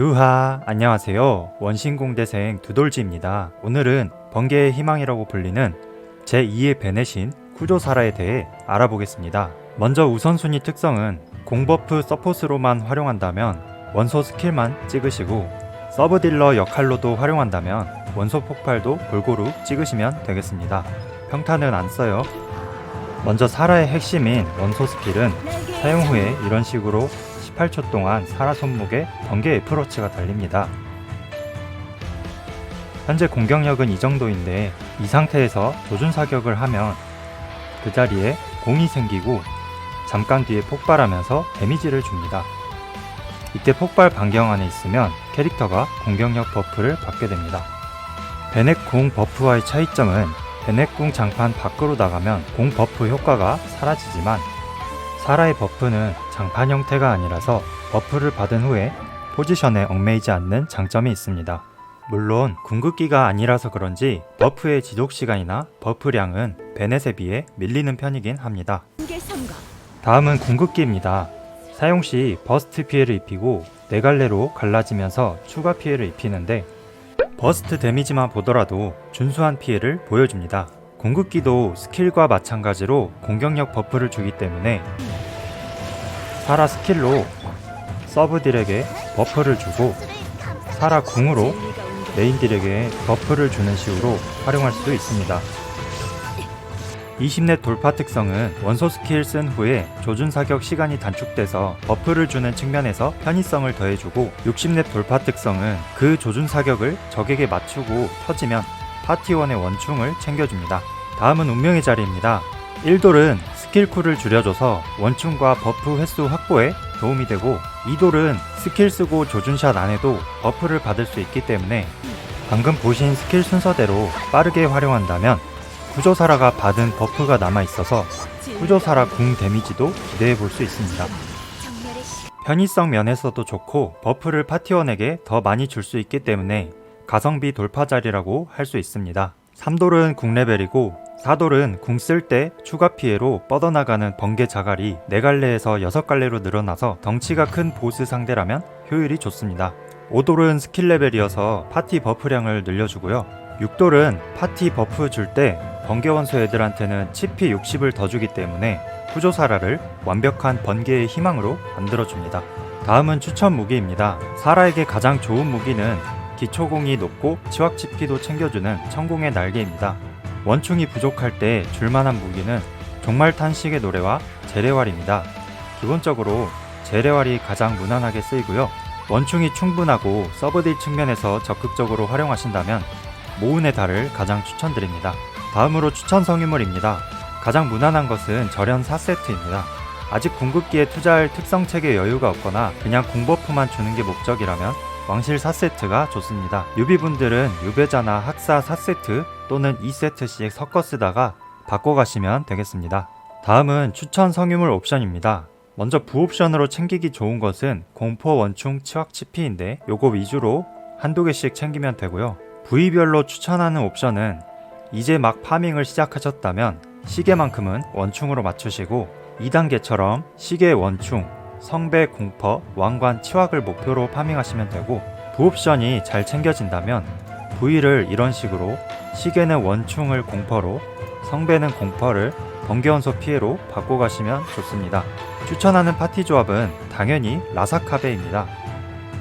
우하 안녕하세요. 원신공대생 두돌지입니다. 오늘은 번개의 희망이라고 불리는 제2의 베넷인 쿠조사라에 대해 알아보겠습니다. 먼저 우선순위 특성은 공버프 서포스로만 활용한다면 원소 스킬만 찍으시고 서브 딜러 역할로도 활용한다면 원소 폭발도 골고루 찍으시면 되겠습니다. 평타는 안 써요 먼저 사라의 핵심인 원소 스킬은 사용 후에 이런 식으로 18초 동안 사라 손목에 번개 애프로치가 달립니다. 현재 공격력은 이 정도인데 이 상태에서 조준 사격을 하면 그 자리에 공이 생기고 잠깐 뒤에 폭발하면서 데미지를 줍니다. 이때 폭발 반경 안에 있으면 캐릭터가 공격력 버프를 받게 됩니다. 베넷 궁 버프와의 차이점은 베넷 궁 장판 밖으로 나가면 공 버프 효과가 사라지지만 사라의 버프는 장판 형태가 아니라서 버프를 받은 후에 포지션에 얽매이지 않는 장점이 있습니다. 물론 궁극기가 아니라서 그런지 버프의 지속 시간이나 버프량은 베넷에 비해 밀리는 편이긴 합니다. 다음은 궁극기입니다. 사용 시 버스트 피해를 입히고 네 갈래로 갈라지면서 추가 피해를 입히는데 버스트 데미지만 보더라도 준수한 피해를 보여줍니다. 궁극기도 스킬과 마찬가지로 공격력 버프를 주기 때문에 사라 스킬로 서브 딜에게 버프를 주고 사라 궁으로 진리가 온게 메인 딜에게 버프를 주는 식으로 활용할 수도 있습니다. 20렙 돌파 특성은 원소 스킬 쓴 후에 조준 사격 시간이 단축돼서 버프를 주는 측면에서 편의성을 더해주고 60렙 돌파 특성은 그 조준 사격을 적에게 맞추고 터지면 파티원의 원충을 챙겨줍니다. 다음은 운명의 자리입니다. 1돌은 스킬 쿨을 줄여줘서 원충과 버프 횟수 확보에 도움이 되고 2돌은 스킬 쓰고 조준샷 안 해도 버프를 받을 수 있기 때문에 방금 보신 스킬 순서대로 빠르게 활용한다면 구조사라가 받은 버프가 남아있어서 구조사라 궁 데미지도 기대해 볼 수 있습니다. 편의성 면에서도 좋고 버프를 파티원에게 더 많이 줄 수 있기 때문에 가성비 돌파 자리라고 할 수 있습니다. 3돌은 궁 레벨이고 4돌은 궁 쓸 때 추가 피해로 뻗어나가는 번개 자갈이 4갈래에서 6갈래로 늘어나서 덩치가 큰 보스 상대라면 효율이 좋습니다. 5돌은 스킬 레벨이어서 파티 버프량을 늘려주고요. 6돌은 파티 버프 줄 때 번개 원소 애들한테는 치피 60을 더 주기 때문에 후조사라를 완벽한 번개의 희망으로 만들어줍니다. 다음은 추천 무기입니다. 사라에게 가장 좋은 무기는 기초공이 높고 치확 치피도 챙겨주는 천공의 날개입니다. 원충이 부족할 때 줄만한 무기는 종말 탄식의 노래와 재래활입니다. 기본적으로 재래활이 가장 무난하게 쓰이고요. 원충이 충분하고 서브딜 측면에서 적극적으로 활용하신다면 모은의 달을 가장 추천드립니다. 다음으로 추천 성유물입니다. 가장 무난한 것은 절연 4세트입니다. 아직 궁극기에 투자할 특성 책에 여유가 없거나 그냥 공버프만 주는 게 목적이라면 왕실 4세트가 좋습니다. 유비분들은 유배자나 학사 4세트 또는 2세트씩 섞어 쓰다가 바꿔가시면 되겠습니다. 다음은 추천 성유물 옵션입니다. 먼저 부옵션으로 챙기기 좋은 것은 공포 원충 치확 치피인데 요거 위주로 한두 개씩 챙기면 되고요. 부위별로 추천하는 옵션은 이제 막 파밍을 시작하셨다면 시계만큼은 원충으로 맞추시고 2단계처럼 시계 원충, 성배 공퍼, 왕관 치확을 목표로 파밍하시면 되고 부옵션이 잘 챙겨진다면 부위를 이런 식으로 시계는 원충을 공퍼로 성배는 공퍼를 번개원소 피해로 바꿔가시면 좋습니다. 추천하는 파티 조합은 당연히 라사카베입니다.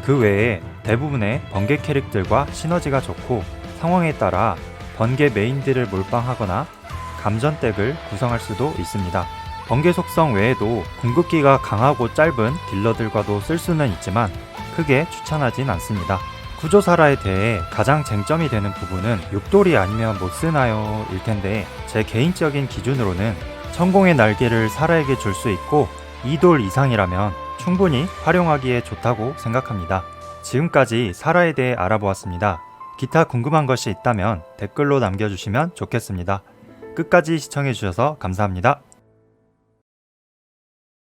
그 외에 대부분의 번개 캐릭들과 시너지가 좋고 상황에 따라 번개 메인들을 몰빵하거나 감전덱을 구성할 수도 있습니다. 번개 속성 외에도 궁극기가 강하고 짧은 딜러들과도 쓸 수는 있지만 크게 추천하진 않습니다. 구조사라에 대해 가장 쟁점이 되는 부분은 6돌이 아니면 못 쓰나요? 일 텐데 제 개인적인 기준으로는 천공의 날개를 사라에게 줄 수 있고 2돌 이상이라면 충분히 활용하기에 좋다고 생각합니다. 지금까지 사라에 대해 알아보았습니다. 기타 궁금한 것이 있다면 댓글로 남겨주시면 좋겠습니다. 끝까지 시청해주셔서 감사합니다.